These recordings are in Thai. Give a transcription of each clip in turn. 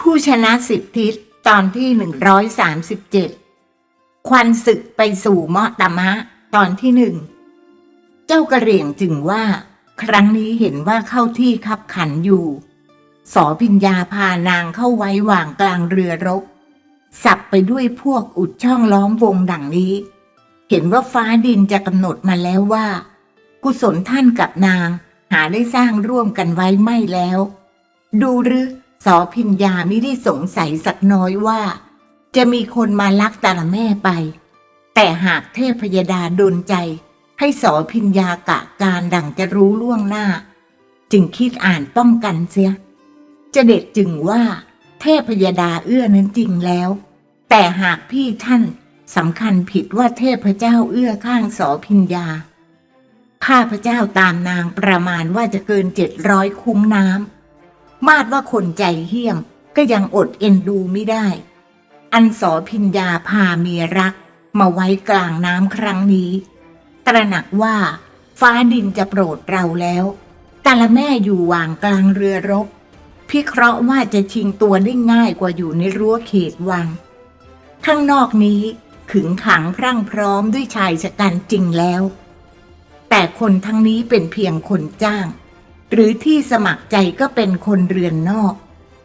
ผู้ชนะสิบทิศตอนที่หนึ่งร้อยสามสิบเจ็ดควันศึกไปสู่เมาะตมะ ตอนที่หนึ่ง เจ้ากระเหรี่ยงจึงว่า ครั้งนี้เห็นว่าเข้าที่คับขันอยู่ สอพิญญาพานางเข้าไว้วางกลางเรือรบ สับไปด้วยพวกอุดช่องล้อมวงดังนี้ เห็นว่าฟ้าดินจะกำหนดมาแล้วว่า กุศลท่านกับนาง หาได้สร้างร่วมกันไว้ไม่แล้ว ดูหรือสอพิญญาไม่ได้สงสัยสักน้อยว่า จะมีคนมาลักตาละแม่ไป แต่หากเทพพยดาดนใจ ให้สอพิญญากะการดังจะรู้ล่วงหน้า จึงคิดอ่านป้องกันเสียจะเด็ดจึงว่าเทพยดาเอื้อนั้นจริงแล้ว แต่หากพี่ท่านสำคัญผิดว่าเทพเจ้าเอื้อข้างสอพิญญา ข้าพเจ้าตามนางประมาณว่าจะเกินเจ็ดร้อยคุ้มน้ำ มาดว่าคนใจเหี้ยมก็ยังอดเอ็นดูไม่ได้ อันสอพิญญาพาเมียรักมาไว้กลางน้ำครั้งนี้ ตระหนักว่าฟ้าดินจะโปรดเราแล้วแต่ละแม่อยู่วางกลางเรือรบ พิเคราะห์ว่าจะชิงตัวได้ง่ายกว่าอยู่ในรั้วเขตวัง ข้างนอกนี้ขึงขังพรั่งพร้อมด้วยชายชะกันจริงแล้ว แต่คนทั้งนี้เป็นเพียงคนจ้าง หรือที่สมัครใจก็เป็นคนเรือนนอก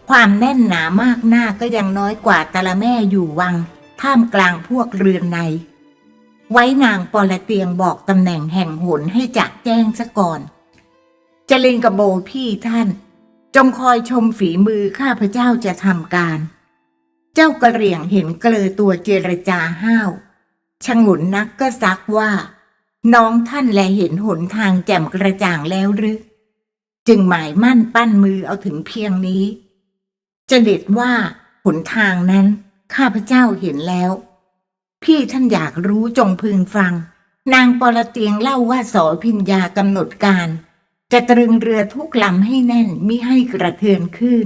ความแน่นหนามากหน้าก็ยังน้อยกว่าตะละแม่อยู่วัง ท่ามกลางพวกเรือนใน ไว้นางปอละเตียงบอกตำแหน่งแห่งหนให้จักแจ้งซะก่อนเจริญกระโบพี่ท่าน จงคอยชมฝีมือข้าพเจ้าจะทำการ เจ้ากระเหรี่ยงเห็นเกลอตัวเจรจาห้าวชงนนักก็ซักว่า น้องท่านแลเห็นหนทางแจ่มกระจ่างแล้วหรือ จึงหมายมั่นปั้นมือเอาถึงเพียงนี้จะเด็ดว่าหนทางนั้นข้าพเจ้าเห็นแล้ว พี่ท่านอยากรู้จงพึงฟัง นางปรเตียงเล่าว่าสอพิญญากำหนดการ จะตรึงเรือทุกลำให้แน่นมิให้กระเทือนขึ้น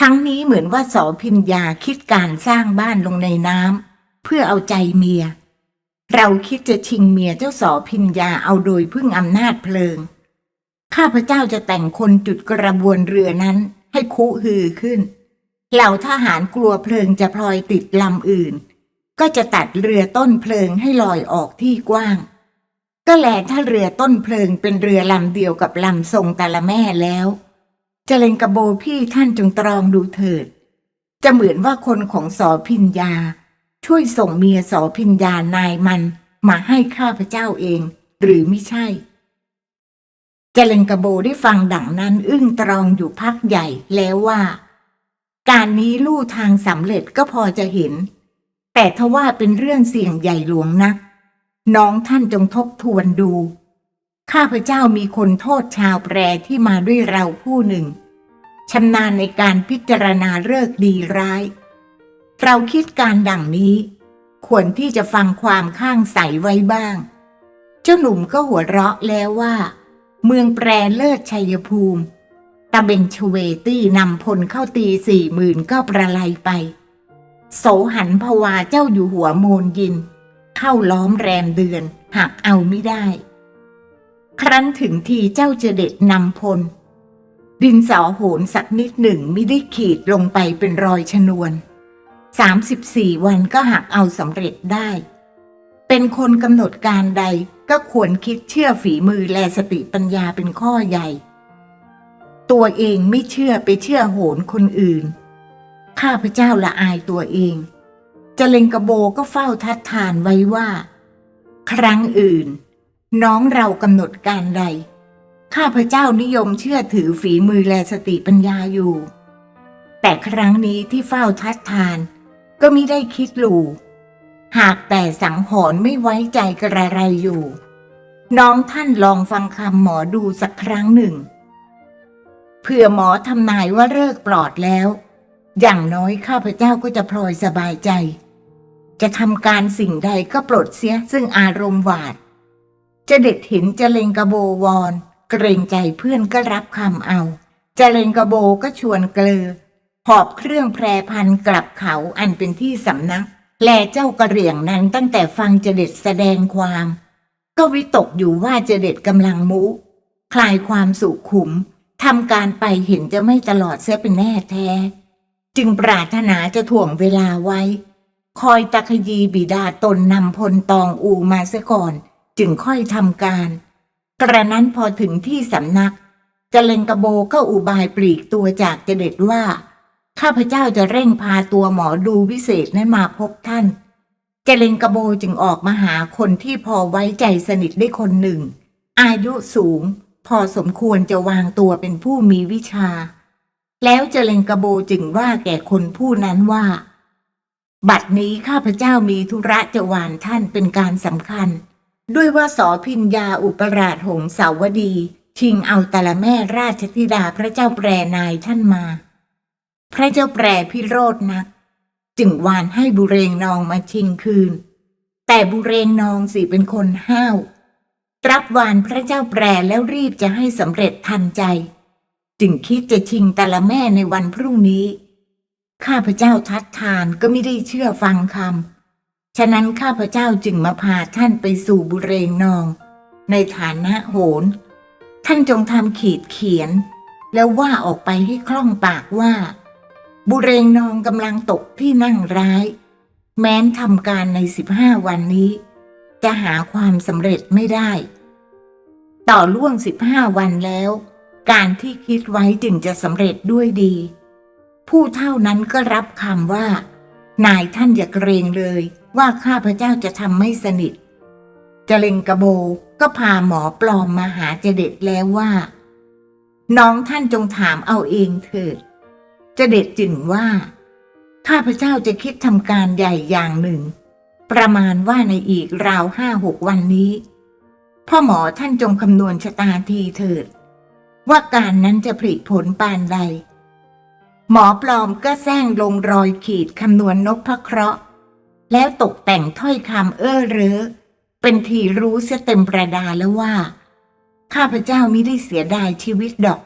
ทั้งนี้เหมือนว่าสอพิญญาคิดการสร้างบ้านลงในน้ำเพื่อเอาใจเมีย เราคิดจะชิงเมียเจ้าสอพิญญาเอาโดยพึ่งอำนาจเพลิง ข้าพเจ้าจะแต่งคนจุดกระบวนเรือนั้นให้คุฮือขึ้น เหล่าทหารกลัวเพลิงจะพลอยติดลำอื่น ก็จะตัดเรือต้นเพลิงให้ลอยออกที่กว้าง ก็แลถ้าเรือต้นเพลิงเป็นเรือลำเดียวกับลำทรงตะละแม่แล้วจะเลงกระโบพี่ท่านจงตรองดูเถิด จะเหมือนว่าคนของสอพิญญา ช่วยส่งเมียสอพิญญานายมันมาให้ข้าพเจ้าเอง หรือไม่ใช่เจเลงกระโบได้ฟังดังนั้นอึ้งตรองอยู่พักใหญ่แล้วว่า การนี้ลู่ทางสำเร็จก็พอจะเห็น แต่ทว่าเป็นเรื่องเสี่ยงใหญ่หลวงนัก น้องท่านจงทบทวนดู ข้าพเจ้ามีคนโทษชาวแปรที่มาด้วยเราผู้หนึ่งชำนาญในการพิจารณาเลิกดีร้าย เราคิดการดังนี้ ควรที่จะฟังความข้างใสไว้บ้าง เจ้าหนุ่มก็หัวเราะแล้วว่า เมืองแปรเลิศชัยภูมิตะเบงชเวตี้นำพลเข้าตีสี่หมื่นก็ประไลไป โสหันภวาเจ้าอยู่หัวโมนยิน เข้าล้อมแรมเดือนหักเอาไม่ได้ ครั้นถึงทีเจ้าเจเด็ดนำพล ดินสอโหนสักนิดหนึ่งไม่ได้ขีดลงไปเป็นรอยชนวน สามสิบสี่วันก็หักเอาสำเร็จได้ เป็นคนกำหนดการใดก็ควรคิดเชื่อฝีมือและสติปัญญาเป็นข้อใหญ่ ตัวเองไม่เชื่อไปเชื่อโหนคนอื่น ข้าพเจ้าละอายตัวเองเจเลงกระโบก็เฝ้าทัดทานไว้ว่า ครั้งอื่น น้องเรากำหนดการใด ข้าพเจ้านิยมเชื่อถือฝีมือและสติปัญญาอยู่ แต่ครั้งนี้ที่เฝ้าทัดทาน ก็มิได้คิดลูหากแต่สังหรณ์ไม่ไว้ใจกระไรอยู่ น้องท่านลองฟังคำหมอดูสักครั้งหนึ่ง เผื่อหมอทำนายว่าเลิกปลอดแล้ว อย่างน้อยข้าพเจ้าก็จะพลอยสบายใจ จะทำการสิ่งใดก็ปลดเสียซึ่งอารมณ์หวาด จะเด็ดเห็นจะเลงกระโบวอน เกรงใจเพื่อนก็รับคำเอา จะเลงกระโบก็ชวนเกลือ หอบเครื่องแพรพันกลับเขาอันเป็นที่สำนัก แลเจ้ากระเหรี่ยงนั้นตั้งแต่ฟังเจเด็ดแสดงความ ก็วิตกอยู่ว่าเจเด็ดกำลังมุ คลายความสุขุมทำการไปเห็นจะไม่ตลอดเสียเป็นแน่แท้ จึงปรารถนาจะถ่วงเวลาไว้ คอยตะคยีบิดาตนนำพลตองอูมาเสียก่อน จึงค่อยทำการ กระนั้นพอถึงที่สำนักจเลงกระโบก็อุบายปลีกตัวจากเจเด็ดว่า ข้าพเจ้าจะเร่งพาตัวหมอดูวิเศษนั้นมาพบท่านเจเลงกระโบจึงออกมาหาคนที่พอไว้ใจสนิทได้คนหนึ่ง อายุสูง พอสมควรจะวางตัวเป็นผู้มีวิชา แล้วเจเลงกระโบจึงว่าแก่คนผู้นั้นว่า บัดนี้ข้าพเจ้ามีธุระจะวานท่านเป็นการสำคัญ ด้วยว่าสอพิญญาอุปราชหงสาวดี ชิงเอาตะละแม่ราชธิดาพระเจ้าแปรนายท่านมา พระเจ้าแปรพิโรธนัก จึงวานให้บุเรงนองมาชิงคืน แต่บุเรงนองสิเป็นคนห้าวรับวานพระเจ้าแปรแล้วรีบจะให้สำเร็จทันใจ จึงคิดจะชิงตะละแม่ในวันพรุ่งนี้ ข้าพเจ้าทัดทานก็ไม่ได้เชื่อฟังคำฉะนั้นข้าพเจ้าจึงมาพาท่านไปสู่บุเรงนอง ในฐานะโหน ท่านจงทำขีดเขียน แล้วว่าออกไปให้คล่องปากว่า บุเรงนองกำลังตกที่นั่งร้าย แม้นทำการในสิบห้าวันนี้ จะหาความสำเร็จไม่ได้ ต่อล่วงสิบห้าวันแล้ว การที่คิดไว้จึงจะสำเร็จด้วยดี ผู้เท่านั้นก็รับคำว่า นายท่านอย่าเกรงเลยว่าข้าพเจ้าจะทำไม่สนิทเจเลงกระโบก็พาหมอปลอมมาหาเจเด็ดแล้วว่า น้องท่านจงถามเอาเองเถิด เจเด็ดจึงว่า ข้าพเจ้าจะคิดทำการใหญ่อย่างหนึ่ง ประมาณว่าในอีกราวห้าหกวันนี้ พ่อหมอท่านจงคำนวณชะตาทีเถิด ว่าการนั้นจะผลิผลปานใด หมอปลอมก็แซงลงรอยขีดคำนวณนกพระเคราะห์ แล้วตกแต่งถ้อยคำเอ้อเร้อเป็นทีรู้เสียเต็มประดาแล้วว่า ข้าพเจ้ามิได้เสียดายชีวิตดอก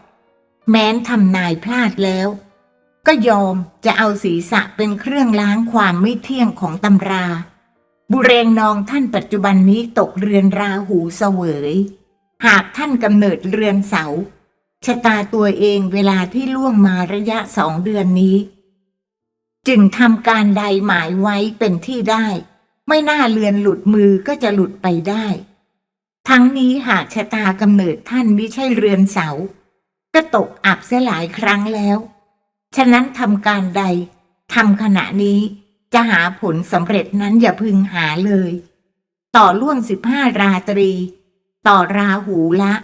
แม้นทำนายพลาดแล้ว ก็ยอมจะเอาศีรษะเป็นเครื่องล้างความไม่เที่ยงของตำรา บุเรงนองท่านปัจจุบันนี้ตกเรือนราหูเสวย หากท่านกำเนิดเรือนเสาชะตาตัวเองเวลาที่ล่วงมาระยะสองเดือนนี้ จึงทำการใดหมายไว้เป็นที่ได้ ไม่น่าเลือนหลุดมือก็จะหลุดไปได้ ทั้งนี้หากชะตากำเนิดท่านไม่ใช่เรือนเสา ก็ตกอับเสียหลายครั้งแล้ว ฉะนั้นทำการใดทำขณะนี้จะหาผลสำเร็จนั้นอย่าพึงหาเลย ต่อล่วงสิบห้าราตรี ต่อราหูละ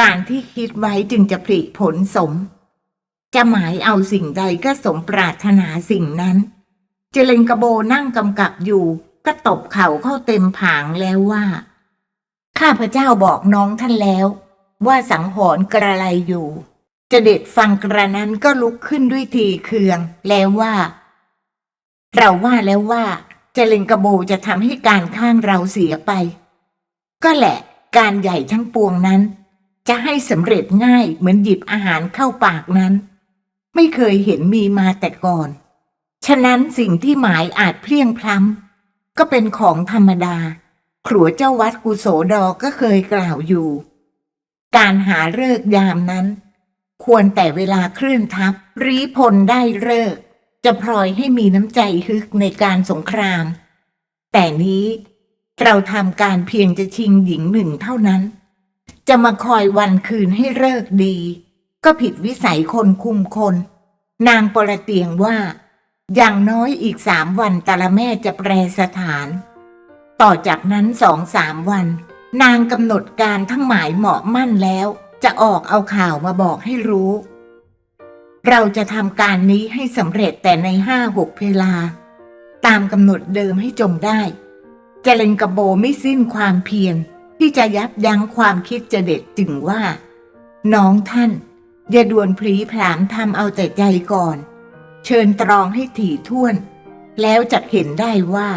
การที่คิดไว้จึงจะผลิผลสม จะหมายเอาสิ่งใดก็สมปรารถนาสิ่งนั้น เจเลงกระโบนั่งกำกับอยู่ ก็ตบเข่าเข้าเต็มผางแล้วว่า ข้าพเจ้าบอกน้องท่านแล้ว ว่าสังหรณ์กระไรอยู่ จเด็ดฟังกระนั้นก็ลุกขึ้นด้วยทีเคือง แล้วว่า เราว่าแล้วว่าเจเลงกระโบจะทำให้การข้างเราเสียไป ก็แหละ การใหญ่ทั้งปวงนั้น จะให้สำเร็จง่ายเหมือนหยิบอาหารเข้าปากนั้น ไม่เคยเห็นมีมาแต่ก่อน ฉะนั้นสิ่งที่หมายอาจเพลียงพล้ำก็เป็นของธรรมดาครัวเจ้าวัดกุโสดอก็เคยกล่าวอยู่ การหาเลิกยามนั้น ควรแต่เวลาเคลื่อนทัพรีพลได้เลิก จะพลอยให้มีน้ำใจฮึกในการสงคราม แต่นี้เราทำการเพียงจะชิงหญิงหนึ่งเท่านั้น จะมาคอยวันคืนให้เลิกดี ก็ผิดวิสัยคนคุมคน นางปรเตียงว่า อย่างน้อยอีกสามวันตาละแม่จะแปรสถาน ต่อจากนั้นสองสามวัน นางกำหนดการทั้งหมายเหมาะมั่นแล้ว จะออกเอาข่าวมาบอกให้รู้ เราจะทำการนี้ให้สำเร็จแต่ในห้าหกเวลา ตามกำหนดเดิมให้จงได้เจเลงกระโบไม่สิ้นความเพียรที่จะยับยั้งความคิดจะเด็ดจึงว่า น้องท่าน อย่าด่วนพลีผลามทำเอาแต่ใจก่อน เชิญตรองให้ถี่ถ้วน แล้วจะเห็นได้ว่า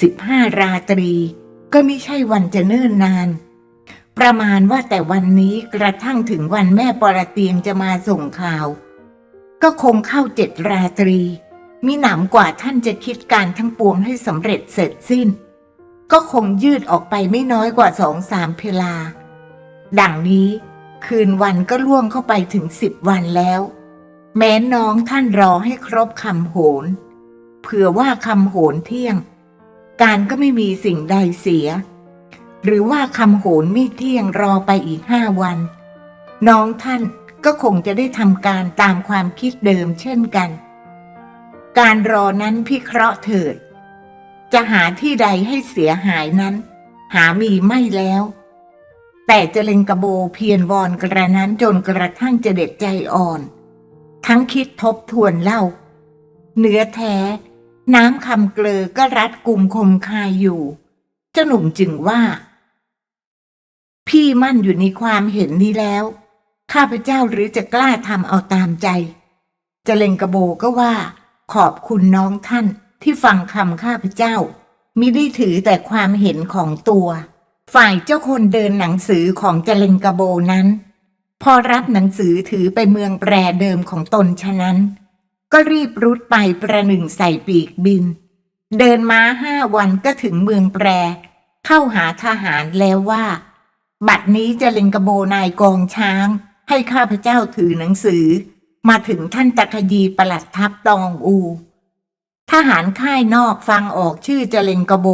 สิบห้าราตรีก็ไม่ใช่วันจะเนิ่นนาน ประมาณว่าแต่วันนี้กระทั่งถึงวันแม่ปรเตียงจะมาส่งข่าว ก็คงเข้าเจ็ดราตรีมีหนำกว่าท่านจะคิดการทั้งปวงให้สำเร็จเสร็จสิ้น ก็คงยืดออกไปไม่น้อยกว่าสองสามเพลา ดังนี้คืนวันก็ล่วงเข้าไปถึงสิบวันแล้ว แม้น้องท่านรอให้ครบคำโหนเผื่อว่าคำโหนเที่ยง การก็ไม่มีสิ่งใดเสีย หรือว่าคำโหนไม่เที่ยงรอไปอีกห้าวัน น้องท่านก็คงจะได้ทำการตามความคิดเดิมเช่นกัน การรอนั้นพิเคราะห์เถิด จะหาที่ใดให้เสียหายนั้น หามีไม่แล้ว แต่เจเลงกระโบเพียรวอนกระนั้นจนกระทั่งจะเด็ดใจอ่อน ทั้งคิดทบทวนเล่า เนื้อแท้ น้ำคำเกลือก็รัดกุมคมคายอยู่ เจ้าหนุ่มจึงว่า พี่มั่นอยู่ในความเห็นนี้แล้ว ข้าพเจ้าหรือจะกล้าทำเอาตามใจจเลงกระโบก็ว่า ขอบคุณน้องท่านที่ฟังคำข้าพเจ้ามิได้ถือแต่ความเห็นของตัว ฝ่ายเจ้าคนเดินหนังสือของจเลงกระโบนั้น พอรับหนังสือถือไปเมืองแปรเดิมของตนฉะนั้น ก็รีบรุดไปประหนึ่งใส่ปีกบิน เดินม้าห้าวันก็ถึงเมืองแปร เข้าหาทหารแล้วว่า บัดนี้เจเลงกระโบนายกองช้าง ให้ข้าพเจ้าถือหนังสือ มาถึงท่านตะคยีประหลัดทัพตองอู ทหารค่ายนอกฟังออกชื่อเจเลงกระโบ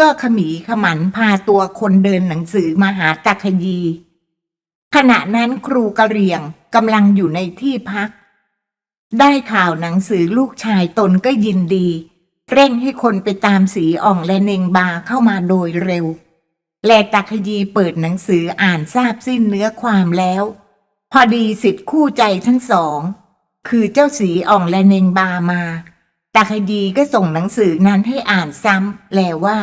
ก็ขมีขมันพาตัวคนเดินหนังสือมาหาตะคยีขณะนั้นครูกะเรียงกำลังอยู่ในที่พัก ได้ข่าวหนังสือลูกชายตนก็ยินดี เร่งให้คนไปตามสีอ่องและเนงบาเข้ามาโดยเร็ว แลตะคยีเปิดหนังสืออ่านทราบสิ้นเนื้อความแล้ว พอดีสิทธิ์คู่ใจทั้งสอง คือเจ้าสีอ่องและเนงบามาตาคดีก็ส่งหนังสือนั้นให้อ่านซ้ำแล้วว่า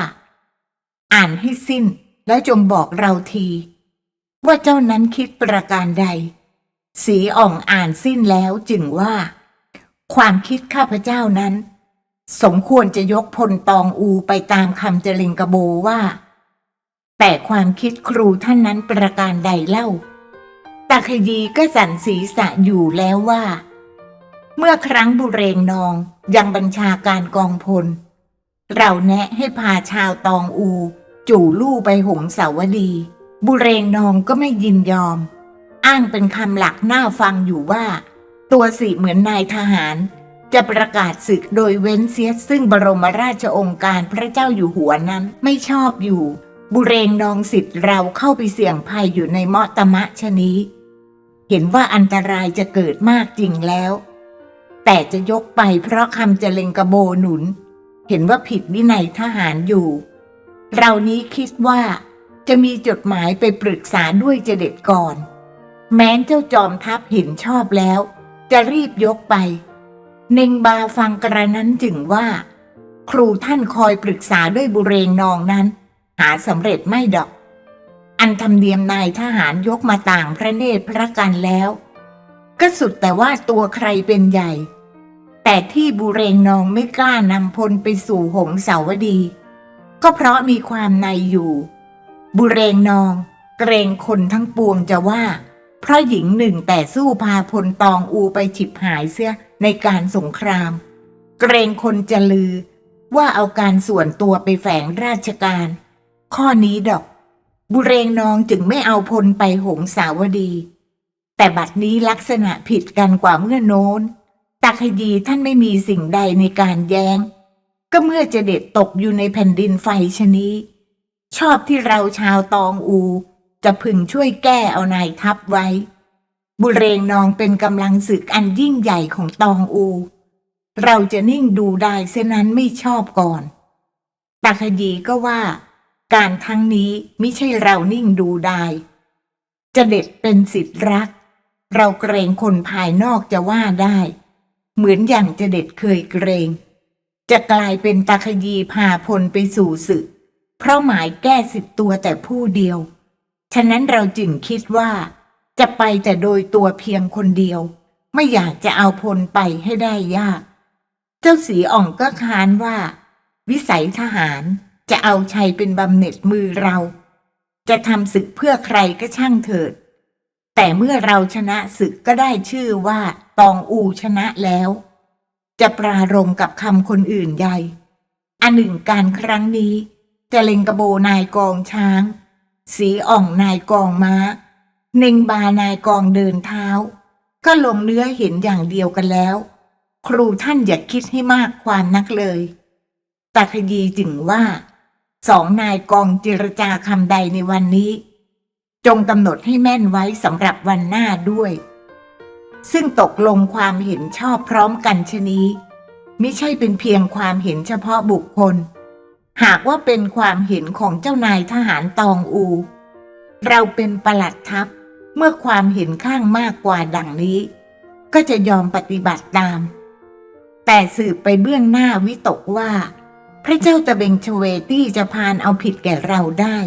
อ่านให้สิ้นแล้วจงบอกเราที ว่าเจ้านั้นคิดประการใด สีอ่องอ่านสิ้นแล้วจึงว่า ความคิดข้าพเจ้านั้น สมควรจะยกพลตองอูไปตามคำเจริญกระโบว่า แต่ความคิดครูท่านนั้นประการใดเล่า ตาคดีก็สั่นศีรษะอยู่แล้วว่า เมื่อครั้งบุเรงนองยังบัญชาการกองพล เราแนะให้พาชาวตองอู จู่ลู่ไปหงสาวดี บุเรงนองก็ไม่ยินยอม อ้างเป็นคำหลักหน้าฟังอยู่ว่า ตัวสิเหมือนนายทหาร จะประกาศศึกโดยเว้นเสียซึ่งบรมราชองค์การพระเจ้าอยู่หัวนั้นไม่ชอบอยู่ บุเรงนองสิทธิ์เราเข้าไปเสี่ยงภัยอยู่ในเมาะตมะชนี้ เห็นว่าอันตรายจะเกิดมากจริงแล้ว แต่จะยกไปเพราะคำเจเลงกระโบหนุน เห็นว่าผิดวินัยทหารอยู่ เรานี้คิดว่าจะมีจดหมายไปปรึกษาด้วยเจเด็ดก่อน แม้นเจ้าจอมทัพเห็นชอบแล้ว จะรีบยกไป เนงบาฟังกระนั้นจึงว่า ครูท่านคอยปรึกษาด้วยบุเรงนองนั้น หาสำเร็จไม่ดอก อันธรรมเนียมนายทหารยกมาต่างพระเนตรพระกันแล้ว ก็สุดแต่ว่าตัวใครเป็นใหญ่ แต่ที่บุเรงนองไม่กล้านำพลไปสู่หงสาวดี ก็เพราะมีความในอยู่ บุเรงนอง เกรงคนทั้งปวงจะว่า เพราะหญิงหนึ่งแต่สู้พาพลตองอูไปฉิบหายเสียในการสงคราม เกรงคนจะลือว่าเอาการส่วนตัวไปแฝงราชการ ข้อนี้ดอก บุเรงนองจึงไม่เอาพลไปหงสาวดี แต่บัดนี้ลักษณะผิดกันกว่าเมื่อโน้นตาคดีท่านไม่มีสิ่งใดในการแย้ง ก็เมื่อจะเด็ดตกอยู่ในแผ่นดินไฟชนี้ ชอบที่เราชาวตองอู จะพึงช่วยแก้เอานายทัพไว้ บุเรงนองเป็นกำลังศึกอันยิ่งใหญ่ของตองอู เราจะนิ่งดูได้เส้นนั้นไม่ชอบก่อนตาคดีก็ว่า การทั้งนี้ไม่ใช่เรานิ่งดูได้จะเด็ดเป็นสิทธิ์รัก เราเกรงคนภายนอกจะว่าได้ เหมือนอย่างจะเด็ดเคยเกรง จะกลายเป็นตาคยีพาพลไปสู่ศึก เพราะหมายแก้สิทธ์ตัวแต่ผู้เดียว ฉะนั้นเราจึงคิดว่า จะไปแต่โดยตัวเพียงคนเดียว ไม่อยากจะเอาพลไปให้ได้ยาก เจ้าสีอ่องก็ค้านว่า วิสัยทหาร จะเอาชัยเป็นบำเหน็จมือเรา จะทำศึกเพื่อใครก็ช่างเถิด แต่เมื่อเราชนะศึกก็ได้ชื่อว่าตองอูชนะแล้ว จะปรารมกับคำคนอื่นใหญ่อันหนึ่งการครั้งนี้ จะเล็งกระโบนายกองช้าง สีอ่องนายกองม้า เน่งบานายกองเดินเท้า ก็ลงเนื้อเห็นอย่างเดียวกันแล้ว ครูท่านอย่าคิดให้มากความนักเลยตาขยีจึงว่า สองนายกองเจรจาคำใดในวันนี้ จงกำหนดให้แม่นไว้สำหรับวันหน้าด้วย ซึ่งตกลงความเห็นชอบพร้อมกันชนี้ ไม่ใช่เป็นเพียงความเห็นเฉพาะบุคคล หากว่าเป็นความเห็นของเจ้านายทหารตองอู เราเป็นประหลัดทัพเมื่อความเห็นข้างมากกว่าดังนี้ ก็จะยอมปฏิบัติตาม แต่สืบไปเบื้องหน้าวิตกว่า พระเจ้าตะเบงชเวตี้จะพานเอาผิดแก่เราได้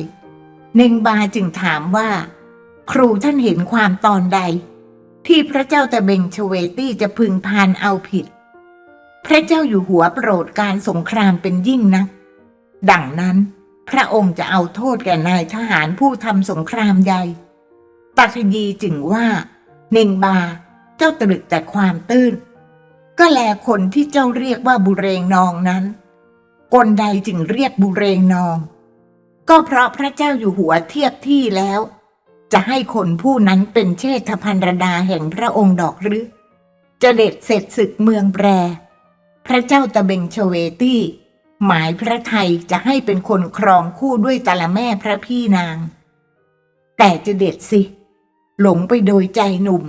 เนงบาจึงถามว่า ครูท่านเห็นความตอนใด ที่พระเจ้าตะเบงชเวตี้จะพึงพานเอาผิด พระเจ้าอยู่หัวโปรดการสงครามเป็นยิ่งนัก ดังนั้น พระองค์จะเอาโทษแก่นายทหารผู้ทำสงครามใหญ่ตักยีจึงว่า เนงบาเจ้าตรึกแต่ความตื้น ก็แลคนที่เจ้าเรียกว่าบุเรงนองนั้น คนใดจึงเรียกบุเรงนอง ก็เพราะพระเจ้าอยู่หัวเทียบที่แล้ว จะให้คนผู้นั้นเป็นเชษฐพันรดาแห่งพระองค์ดอกหรือจะเด็ดเสร็จศึกเมืองแปร พระเจ้าตะเบงชเวตี้ หมายพระไทยจะให้เป็นคนครองคู่ด้วยตาละแม่พระพี่นาง แต่จะเด็ดสิ หลงไปโดยใจหนุ่ม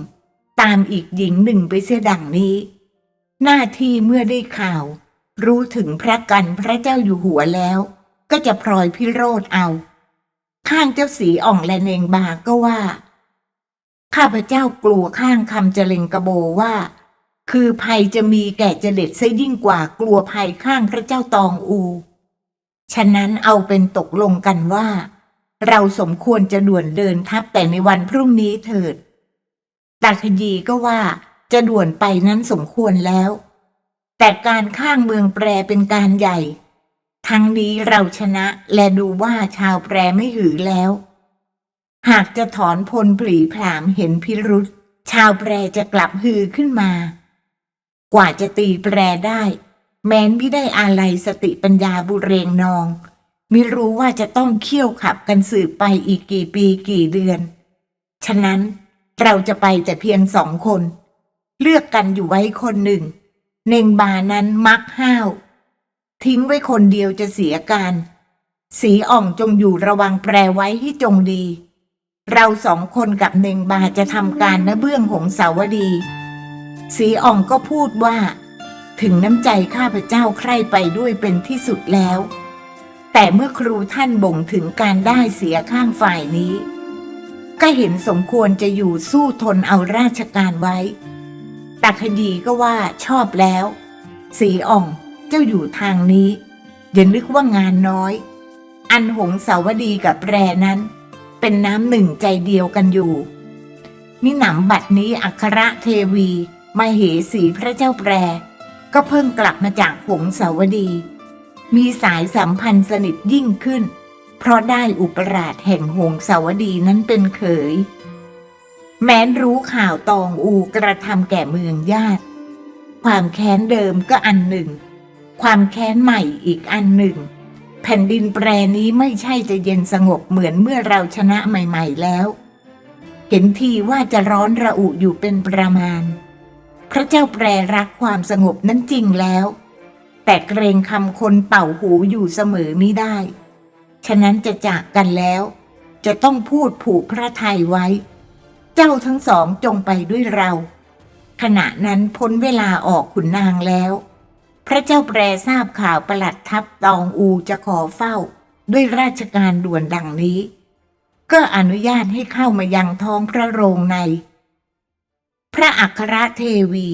ตามอีกหญิงหนึ่งไปเสียดังนี้ หน้าที่เมื่อได้ข่าว รู้ถึงพระกันพระเจ้าอยู่หัวแล้ว ก็จะพลอยพิโรธเอา ข้างเจ้าสีอ่องและเนงบาก็ว่า ข้าพเจ้ากลัวข้างคำเจริญกระโบว่า คือภัยจะมีแก่เจเด็ดซะยิ่งกว่ากลัวภัยข้างพระเจ้าตองอู ฉะนั้นเอาเป็นตกลงกันว่า เราสมควรจะด่วนเดินทัพแต่ในวันพรุ่งนี้เถิดตาขยีก็ว่าจะด่วนไปนั้นสมควรแล้ว แต่การข้างเมืองแปรเป็นการใหญ่ ทั้งนี้เราชนะและดูว่าชาวแปรไม่หือแล้ว หากจะถอนพลปลีผลามเห็นพิรุษชาวแปรจะกลับฮือขึ้นมา กว่าจะตีแปรได้ แม้นไม่ได้อาลัยสติปัญญาบุเรงนอง มิรู้ว่าจะต้องเคี่ยวขับกันสืบไปอีกกี่ปีกี่เดือน ฉะนั้นเราจะไปแต่เพียงสองคน เลือกกันอยู่ไว้คนหนึ่ง เน่งบานั้นมักห้าว ทิ้งไว้คนเดียวจะเสียการ สีอ่องจงอยู่ระวังแปรไว้ให้จงดี เราสองคนกับเน่งบาจะทำการณเบื้องหงสาวดี สีอ่องก็พูดว่า ถึงน้ำใจข้าพเจ้าใคร่ไปด้วยเป็นที่สุดแล้ว แต่เมื่อครูท่านบ่งถึงการได้เสียข้างฝ่ายนี้ ก็เห็นสมควรจะอยู่สู้ทนเอาราชการไว้ ตักคดีก็ว่าชอบแล้ว สีอ่องเจ้าอยู่ทางนี้อย่านึกว่างานน้อย อันหงสาวดีกับแปรนั้น เป็นน้ำหนึ่งใจเดียวกันอยู่มิหนำบัดนี้อัครเทวีมาเหสีพระเจ้าแปร ก็เพิ่งกลับมาจากหงสาวดี มีสายสัมพันธ์สนิทยิ่งขึ้น เพราะได้อุปราชแห่งหงสาวดีนั้นเป็นเขย แม้นรู้ข่าวตองอูกระทำแก่เมืองญาติ ความแค้นเดิมก็อันหนึ่ง ความแค้นใหม่อีกอันหนึ่ง แผ่นดินแปรนี้ไม่ใช่จะเย็นสงบเหมือนเมื่อเราชนะใหม่ ๆ แล้ว เห็นทีว่าจะร้อนระอุอยู่เป็นประมาณ พระเจ้าแปรรักความสงบนั้นจริงแล้ว แต่เกรงคำคนเป่าหูอยู่เสมอมิได้ ฉะนั้นจะจากกันแล้ว จะต้องพูดผูกพระไทยไว้ จ้าทั้งสองจงไปด้วยเรา ขณะนั้นพ้นเวลาออกขุนนางแล้ว พระเจ้าแปรทราบข่าวประหลัดทัพตองอูจะขอเฝ้า ด้วยราชการด่วนดังนี้ ก็อนุญาตให้เข้ามายังท้องพระโรงใน พระอัครเทวี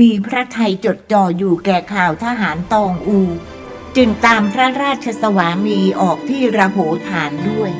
มีพระไทยจดจ่ออยู่แก่ข่าวทหารตองอู จึงตามพระราชสวามีออกที่ระโหฐานด้วย